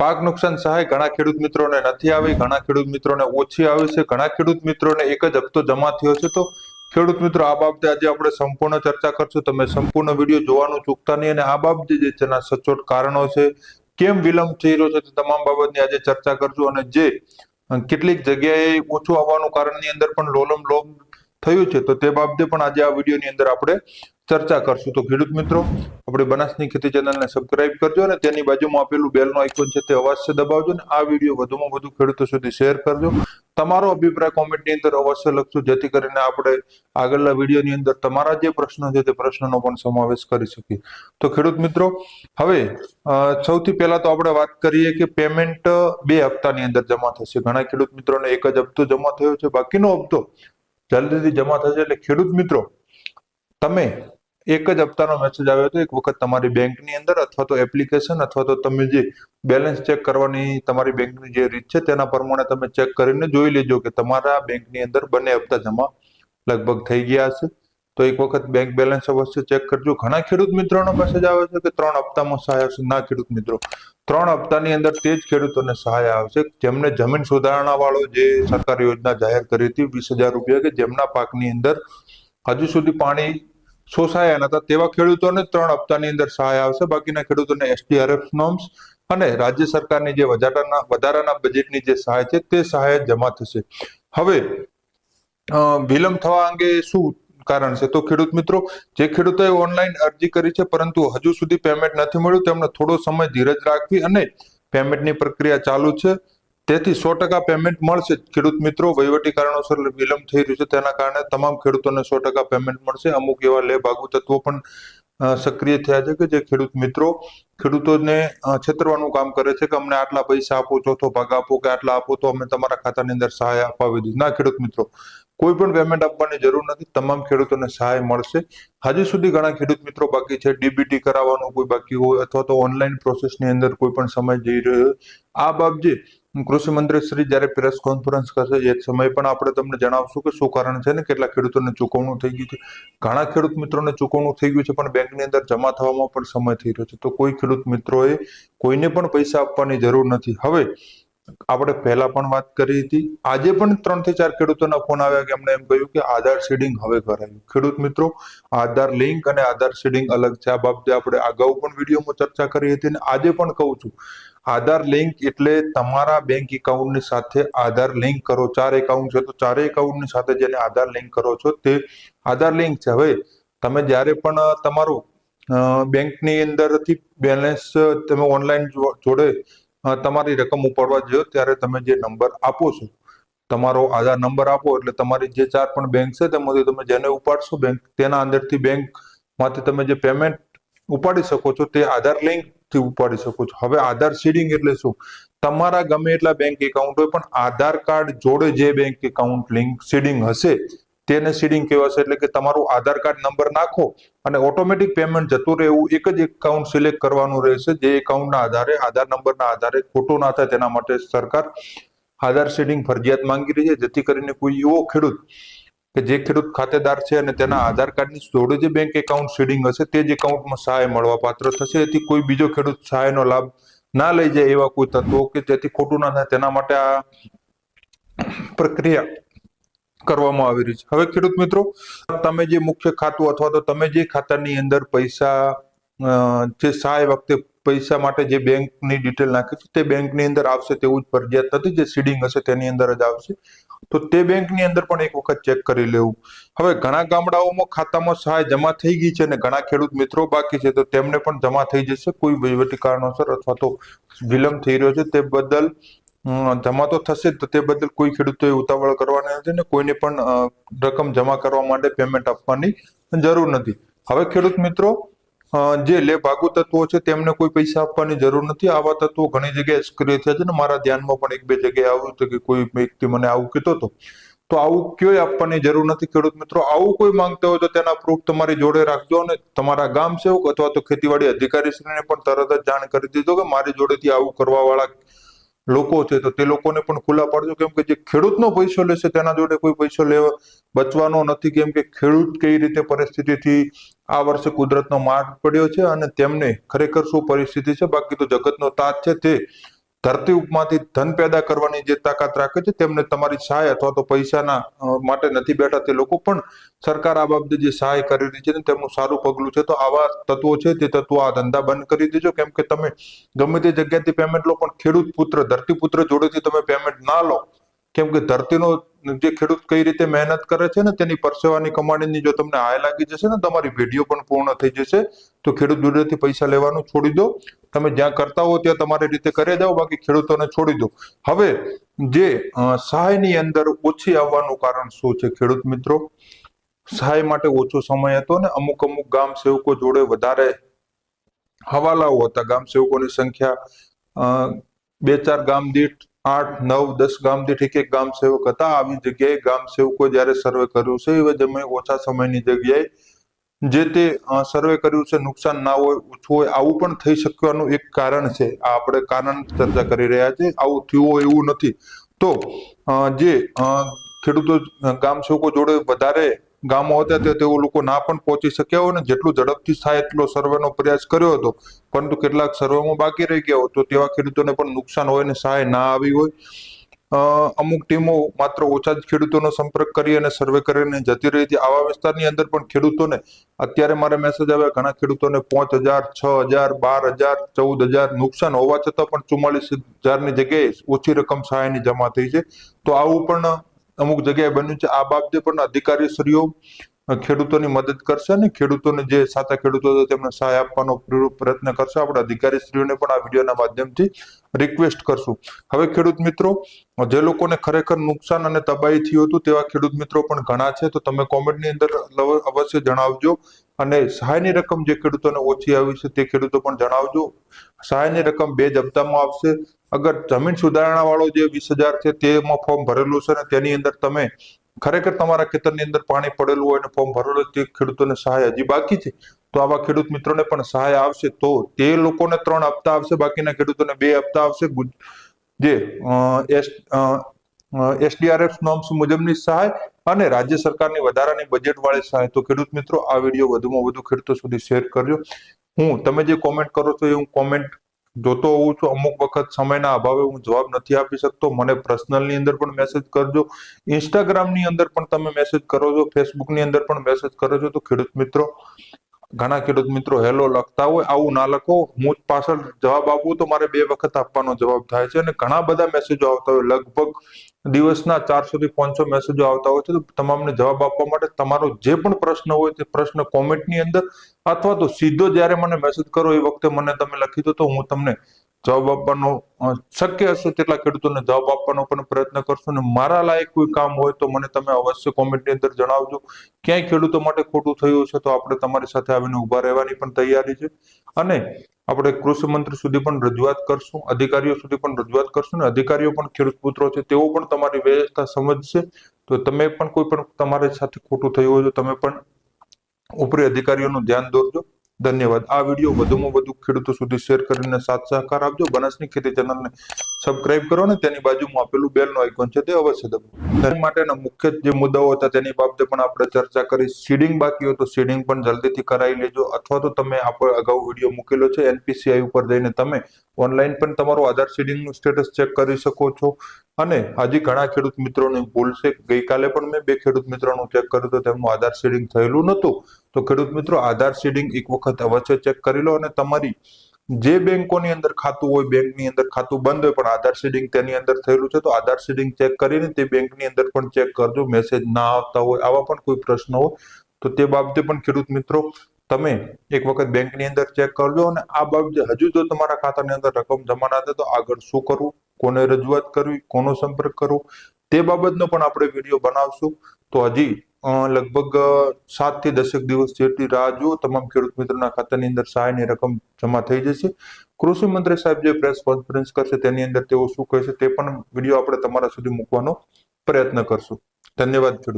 પાક નુકસાન સહાય ઘણા ખેડૂત મિત્રોને નથી આવી, ઘણા ખેડૂત મિત્રોને ઓછી આવી છે, ઘણા ખેડૂત મિત્રોને એક જ હપ્તો જમા થયો છે. તો ખેડૂત મિત્રો, આ બાબતે આજે આપણે સંપૂર્ણ ચર્ચા કરશું. તમે સંપૂર્ણ વીડિયો જોવાનું ચૂકતા નહીં અને આ બાબતે જે એના સચોટ કારણો છે, કેમ વિલંબ થઈ રહ્યો છે, તે તમામ બાબતની આજે ચર્ચા કરશું. અને જે કેટલીક જગ્યાએ ઓછું આવવાનું કારણની અંદર પણ લોલમ લોમ થયું છે. તો તે બાબતે પણ આજે આ વિડીયોની અંદર આપણે ચર્ચા કરશું. તો ખેડૂત મિત્રો, આપણે બનાસની ખેતી ચેનલને સબસ્ક્રાઇબ કરજો અને તેની બાજુમાં આપેલું બેલનો આઇકોન છે તે અવશ્ય દબાવજો અને આ વીડિયો વધુમાં વધુ ખેડૂતો સુધી શેર કરજો. તમારો અભિપ્રાય કોમેન્ટની અંદર અવશ્ય લખજો, જેથી કરીને આપણે આગળના વિડીયોની અંદર તમારા જે પ્રશ્નો છે તે પ્રશ્નનો પણ સમાવેશ કરી શકીએ. તો ખેડૂત મિત્રો, હવે સૌથી પહેલા તો આપણે વાત કરીએ કે પેમેન્ટ બે હપ્તાની અંદર જમા થશે. ઘણા ખેડૂત મિત્રોને એક જ હપ્તો જમા થયો છે. બાકીનો હપ્તો જલ્દીથી જમા થશે એટલે ખેડૂત મિત્રો, તમે એક જ હપ્તાનો મેસેજ આવ્યો હતો, એક વખત તમારી બેંકની અંદર અથવા તો એપ્લિકેશન અથવા તો તમે જે બેલેન્સ ચેક કરવાની તમારી બેંકની જે રીત છે તેના પ્રમાણે તમે ચેક કરીને જોઈ લેજો કે તમારા બેંકની અંદર બંને હપ્તા જમા લગભગ થઈ ગયા હશે. તો એક વખત બેંક બેલેન્સ અવશ્ય ચેક કરજો. ઘણા ખેડૂત મિત્રોનો મેસેજ આવે છે કે ત્રણ હપ્તામાં સહાય આવશે ના, ખેડૂત મિત્રો. ત્રણ હપ્તાની અંદર તે જ ખેડૂતોને સહાય આવશે. જેમને જમીન સુધારણા વાળો જે સરકાર યોજના જાહેર કરી હતી, વીસ હજાર રૂપિયા કે જેમના પાકની અંદર હજુ સુધી પાણી શોષાયા નતા તેવા ખેડૂતોને ત્રણ હપ્તાની અંદર સહાય આવશે. બાકીના ખેડૂતોને એસડીઆરએફ નોમ્સ અને રાજ્ય સરકારની જે વધારાના વધારાના બજેટની જે સહાય છે, તે સહાય જમા થશે. હવે વિલંબ થવા અંગે શું કારણ છે. તો ખેડૂત મિત્રો, જે ખેડૂતોએ ઓનલાઈન અરજી કરી છે, પરંતુ હજુ સુધી પેમેન્ટ નથી મળ્યું, તેમણે થોડો સમય ધીરજ રાખવી અને પેમેન્ટની પ્રક્રિયા ચાલુ છે. તેથી સો ટકા પેમેન્ટ મળશે ખેડૂત મિત્રો, વહીવટી કારણોસર વિલંબ થઈ રહ્યું છે. તેના કારણે તમામ ખેડૂતોને સો ટકા પેમેન્ટ મળશે. અમુક એવા લેબ આગુ તત્વો પણ સક્રિય થયા છે કે જે ખેડૂત મિત્રો, ખેડૂતોને છેતરવાનું કામ કરે છે કે અમને આટલા પૈસા આપો, ચોથો ભાગ આપો, કે આટલા આપો, તો અમે તમારા ખાતાની અંદર સહાય અપાવી દઈશું. ના, ખેડૂત મિત્રો કોઈ પણ પેમેન્ટ આપવાની જરૂર નથી. તમામ ખેડૂતોને સહાય મળશે. હજી સુધી ઘણા ખેડૂત મિત્રો બાકી છે. ડીબીટી કરાવવાનું કોઈ બાકી હોય અથવા તો ઓનલાઈન પ્રોસેસની અંદર કોઈ પણ સમય જઈ રહ્યો હોય. આ બાબતે કૃષિ મંત્રી શ્રી જ્યારે પ્રેસ કોન્ફરન્સ કરશે, એ સમયે પણ આપણે તમને જણાવશું કે શું કારણ છે ને કેટલા ખેડૂતોને ચૂકવણું થઈ ગયું છે. ઘણા ખેડૂત મિત્રોને ચૂકવણું થઈ ગયું છે, પણ બેંકની અંદર જમા થવામાં પણ સમય થઈ રહ્યો છે. તો કોઈ ખેડૂત મિત્રોએ કોઈને પણ પૈસા આપવાની જરૂર નથી. હવે આપણે પહેલા પણ વાત કરી હતી. આજે પણ ત્રણથી ચાર ખેડૂતોના ફોન આવ્યા કે એમણે એમ કહ્યું કે આધાર સીડિંગ હવે કરાયું. ખેડૂત મિત્રો, આધાર લિંક અને આધાર સીડિંગ અલગ છે. આ બાબતે આપણે અગાઉ પણ વિડીયોમાં ચર્ચા કરી હતી અને આજે પણ કહું છું. આધાર લિંક એટલે તમારા બેંક એકાઉન્ટની સાથે આધાર લિંક કરો. ચાર એકાઉન્ટ છે તો ચારે એકાઉન્ટની સાથે જેને આધાર લિંક કરો છો તે આધાર લિંક છે. હવે તમે જ્યારે પણ તમારું બેંકની અંદરથી બેલેન્સ તમે ઓનલાઈન જોડે તમારી રકમ ઉપાડવા જયો ત્યારે તમે જે નંબર આપો છો, તમારો આધાર નંબર આપો એટલે તમારી જે ચાર પણ બેંક છે તેમાંથી તમે જેને ઉપાડશો બેંક તેના અંદરથી બેંકમાંથી તમે જે પેમેન્ટ ઉપાડી શકો છો તે આધાર લિંકથી ઉપાડી શકો છો. હવે આધાર સીડિંગ એટલે શું? તમારા ગમે એટલા બેંક એકાઉન્ટ હોય પણ આધાર કાર્ડ જોડે જે બેંક એકાઉન્ટ લિંક સીડિંગ હશે તેને સીડિંગ કહેવાશે. એટલે કે તમારું આધાર કાર્ડ નંબર નાખો અને ઓટોમેટિક પેમેન્ટ જતું રહે એવું એક જ એકાઉન્ટ સિલેક્ટ કરવાનું રહેશે. જે એકાઉન્ટના આધારે, આધાર નંબરના આધારે ખોટું ના થાય તેના માટે સરકાર આધાર સીડિંગ ફરજિયાત માંગી રહી છે. જેથી કરીને કોઈ એવો ખેડૂત કે જે ખેડૂત ખાતેદાર છે અને તેના આધાર કાર્ડની જોડે જે બેંક એકાઉન્ટ સીડિંગ હશે તે જ એકાઉન્ટમાં સહાય મળવા પાત્ર થશે. એથી કોઈ બીજો ખેડૂત સહાયનો લાભ ના લઈ જાય એવા કોઈ તત્વો કે જેથી ખોટું ના થાય તેના માટે આ પ્રક્રિયા કરવામાં આવી રહી છે. હવે ખેડૂત મિત્રો, તમે જે મુખ્ય ખાતું અથવા તો તમે જે ખાતાની અંદર પૈસા જે સહાય વખતે પૈસા માટે જે બેંકની ડિટેલ નાખી છે તે બેંકની અંદર આવશે તેવું જ ફરજિયાત નથી, જે સીડિંગ હશે તેની અંદર જ આવશે. તો તે બેંકની અંદર પણ એક વખત ચેક કરી લેવું. હવે ઘણા ગામડાઓમાં ખાતામાં સહાય જમા થઈ ગઈ છે અને ઘણા ખેડૂત મિત્રો બાકી છે તો તેમને પણ જમા થઈ જશે. કોઈ વહીવટી કારણોસર અથવા તો વિલંબ થઈ રહ્યો છે તે બદલ જમા તો થશે તો તે બદલ કોઈ ખેડૂતોએ ઉતાવળ કરવાની નથી ને કોઈને પણ રકમ જમા કરવા માટે પેમેન્ટ આપવાની જરૂર નથી. હવે ખેડૂત મિત્રો જે લે ભાગુ તત્વો છે તેમને કોઈ પૈસા આપવાની જરૂર નથી. આવા તત્વો ઘણી જગ્યાએ સક્રિય થયા છે ને મારા ધ્યાનમાં પણ એક બે જગ્યાએ આવ્યું હતું કે કોઈ વ્યક્તિ મને આવું કીધો હતો. તો આવું ક્યોય આપવાની જરૂર નથી ખેડૂત મિત્રો. આવું કોઈ માંગતા હોય તો તેના પ્રૂફ તમારી જોડે રાખજો અને તમારા ગામ સેવક અથવા તો ખેતીવાડી અધિકારીશ્રીને પણ તરત જ જાણ કરી દીધો કે મારી જોડેથી આવું કરવા વાળા લોકો છે, તો તે લોકોને પણ ખુલ્લા પાડજો. કેમ કે જે ખેડૂતનો પૈસો લેશે તેના જોડે કોઈ પૈસો લેવા બચવાનો નથી. કેમ કે ખેડૂત કઈ રીતે પરિસ્થિતિથી આ વર્ષે કુદરતનો માર્ગ પડ્યો છે અને તેમને ખરેખર શું પરિસ્થિતિ છે? બાકી તો જગતનો તાત છે તે ધરતી ઉપમાંથી ધન પેદા કરવાની જે તાકાત રાખે છે, તેમને તમારી સહાય અથવા તો પૈસાના માટે નથી બેઠા તે લોકો, પણ સરકાર આ બાબતે જે સહાય કરી રહી છે ને તેમનું સારું પગલું છે. તો આવા તત્વો છે, તે તત્વો આ ધંધા બંધ કરી દેજો. કેમ કે તમે ગમે તે જગ્યાથી પેમેન્ટ લો, પણ ખેડૂત પુત્ર, ધરતી પુત્ર જોડેથી તમે પેમેન્ટ ના લો. કેમ કે ધરતીનો જે ખેડૂત કઈ રીતે મહેનત કરે છે ને, તેની પરસેવાની કમાણીની જો તમને હાય લાગી જશે ને, તમારી પેઢીઓ પણ પૂર્ણ થઈ જશે. તો ખેડૂત જોડેથી પૈસા લેવાનું છોડી દો. તમે જ્યાં કરતા હો ત્યાં તમારી રીતે કરી દો બાકી ખેડૂતોને છોડી દો. હવે જે સહાયની અંદર ઓછી આવવાનું કારણ શું છે ખેડૂત મિત્રો? સહાય માટે ઓછો સમય હતો ને અમુક અમુક ગામ સેવકો જોડે વધારે હવાલાઓ હતા. ગામ સેવકોની સંખ્યા બે ચાર ગામ દીઠ આઠ, નવ, દસ ગામ દીઠ એક એક ગામ સેવક હતા. આવી જગ્યાએ ગામ સેવકો જ્યારે સર્વે કર્યું છે, એવા તમે ઓછા સમયની જગ્યાએ જે તે સર્વે કર્યું છે, નુકસાન ના હોય, ઓછું હોય, આવું પણ થઈ શકવાનું એક કારણ છે. આ આપણે કારણ ચર્ચા કરી રહ્યા છે. આવું થયું હોય એવું નથી. તો જે ખેડૂતો ગામ સેવકો જોડે વધારે ગામો હતા તે તેઓ લોકો ના પણ પહોંચી શક્યા હોય ને જેટલું ઝડપથી થાય એટલો સર્વેનો પ્રયાસ કર્યો હતો. પરંતુ કેટલાક સર્વેમાં બાકી રહી ગયા હોય તો તેવા ખેડૂતોને પણ નુકસાન હોય ને સહાય ના આવી હોય. અમુક ટીમો માત્ર ઓછા જ ખેડૂતોનો સંપર્ક કરી અને સર્વે કરીને જતી રહી હતી આવા વિસ્તારની અંદર પણ ખેડૂતોને અત્યારે મારે મેસેજ આવ્યા, ઘણા ખેડૂતોને પાંચ હજાર, છ હજાર, બાર હજાર, ચૌદ હજાર નુકસાન હોવા છતાં પણ ચુમ્માલીસ હજારની જગ્યાએ ઓછી રકમ સહાયની જમા થઈ છે. તો આવું પણ અમુક જગ્યાએ બન્યું છે. આ બાબતે પણ અધિકારીશ્રીઓ ખેડૂતોની મદદ કરશે અને ખેડૂતોને જે સાચા ખેડૂતો તેમને સહાય આપવાનો પ્રયત્ન કરશે. આપણે અધિકારીશ્રીઓને પણ આ વિડીયોના માધ્યમથી રિક્વેસ્ટ કરશું. હવે ખેડૂત મિત્રો, જે લોકોને ખરેખર નુકસાન અને તબાહી થયું હતું તેવા ખેડૂત મિત્રો પણ ઘણા છે. તો તમે કોમેન્ટની અંદર અવશ્ય જણાવજો. અને સહાયની રકમ જે ખેડૂતોને ઓછી આવી છે તે ખેડૂતો પણ જણાવજો. સહાયની રકમ બે જ હપ્તામાં આવશે. અગર જમીન સુધારણા વાળો જે વીસ હજાર છે તેમાં ફોર્મ ભરેલું છે અને તેની અંદર તમે ખરેખર તમારા ખેતરની અંદર પાણી પડેલું હોય અને ફોર્મ ભરેલું તે ખેડૂતોને સહાય હજી બાકી છે? તો આવા ખેડૂત મિત્રોને પણ સહાય આવશે તો તે લોકોને ત્રણ હપ્તા આવશે, બાકીના ખેડૂતોને બે હપ્તા આવશે. જે એસડીઆરએફ નોમ્સ મુજબની સહાય અને રાજ્ય સરકારની વધારાની બજેટ વાળી સહાય. તો ખેડૂત મિત્રો, આ વીડિયો વધુમાં વધુ ખેડૂતો સુધી શેર કરજો. હું તમે જે કોમેન્ટ કરો છો એ હું કોમેન્ટ જોતો હોઉં છું, અમુક વખત સમયના અભાવે હું જવાબ નથી આપી શકતો. મને પર્સનલની અંદર પણ મેસેજ કરજો. ઇન્સ્ટાગ્રામની અંદર પણ તમે મેસેજ કરો છો ફેસબુકની અંદર પણ મેસેજ કરો છો. તો ખેડૂત મિત્રો ઘણા ખેડૂત મિત્રો હેલો લખતા હોય, આવું ના લખો. હું પાછળ જવાબ આપું તો મારે બે વખત આપવાનો જવાબ થાય છે અને ઘણા બધા મેસેજો આવતા હોય. લગભગ દિવસના ચારસો થી પાંચસો મેસેજો આવતા હોય છે. તો તમામને જવાબ આપવા માટે તમારો જે પણ પ્રશ્ન હોય તે પ્રશ્ન કોમેન્ટની અંદર અથવા તો સીધો જ્યારે મને મેસેજ કરો એ વખતે મને તમે લખી દો તો હું તમને જવાબ આપવાનો શક્ય હશે તેટલા ખેડૂતોને જવાબ આપવાનો પણ પ્રયત્ન કરશું અને મારા લાયક કોઈ કામ હોય તો મને તમે અવશ્ય કોમેન્ટની અંદર જણાવજો. ક્યાંય ખેડૂતો માટે ખોટું થયું છે તો આપણે તમારી સાથે આવીને ઊભા રહેવાની પણ તૈયારી છે. અને આપણે કૃષિ મંત્રી સુધી પણ રજૂઆત કરશું, અધિકારીઓ સુધી પણ રજૂઆત કરશું ને અધિકારીઓ પણ ખેડૂત પુત્રો છે તેઓ પણ તમારી વ્યવસ્થા સમજશે. તો તમે પણ કોઈ પણ તમારી સાથે ખોટું થયું હોય તો તમે પણ ઉપરી અધિકારીઓનું ધ્યાન દોરજો. ધન્યવાદ. આ વીડિયો વધુમાં વધુ ખેડૂતો સુધી શેર કરીને સાથ સહકાર આપજો. બનાસની ખેતી ચેનલને સબસ્ક્રાઇબ કરો ને તેની બાજુમાં આપેલું બેલનો આઇકોન છે તે અવશ્ય દબાવો. તેના માટેના મુખ્ય જે મુદ્દાઓ હતા તેની બાબતે પણ આપણે ચર્ચા કરી. સીડિંગ બાકી હોય તો સીડિંગ પણ જલ્દીથી કરાવી લેજો અથવા તો તમે આપણે અગાઉ વીડિયો મૂકેલો છે. એનપીસીઆઈ ઉપર જઈને તમે ઓનલાઈન પણ તમારું આધાર સીડિંગનું સ્ટેટસ ચેક કરી શકો છો. અને હજી ઘણા ખેડૂત મિત્રોને ભૂલ છે. ગઈકાલે પણ મેં બે ખેડૂત મિત્રોનું ચેક કર્યું તો તેમનું આધાર સીડિંગ થયેલું નહોતું. તો ખેડૂત મિત્રો, આધાર સીડિંગ એક વખત અવશ્ય ચેક કરી લો અને તમારી જે બેંકોની અંદર ખાતું હોય, બેંકની અંદર ખાતું બંધ હોય, પણ આધાર સીડિંગ તેની અંદર થયેલું છે, તો આધાર સીડિંગ ચેક કરીને તે બેંકની અંદર પણ ચેક કરજો. મેસેજ ના આવતા હોય, આવા પણ કોઈ પ્રશ્ન હોય, તો તે બાબતે પણ ખેડૂત મિત્રો, તમે એક વખત બેંકની અંદર ચેક કરજો અને આ બાબતે હજુ જો તમારા ખાતાની અંદર રકમ જમા ના થાય તો આગળ શું કરવું, કોને રજૂઆત કરવી, કોનો સંપર્ક કરવો, તે બાબતનો પણ આપણે વીડિયો બનાવશું. તો હજી લગભગ સાતથી દસેક દિવસ જેટલી રાહ જુઓ, તમામ ખેડૂત મિત્રોના ખાતાની અંદર સહાયની રકમ જમા થઈ જશે. કૃષિ મંત્રી સાહેબ જે પ્રેસ કોન્ફરન્સ કરશે, તેની અંદર તેઓ શું કહેશે તે પણ વીડિયો આપણે તમારા સુધી મૂકવાનો પ્રયત્ન કરશું. ધન્યવાદ ખેડૂત.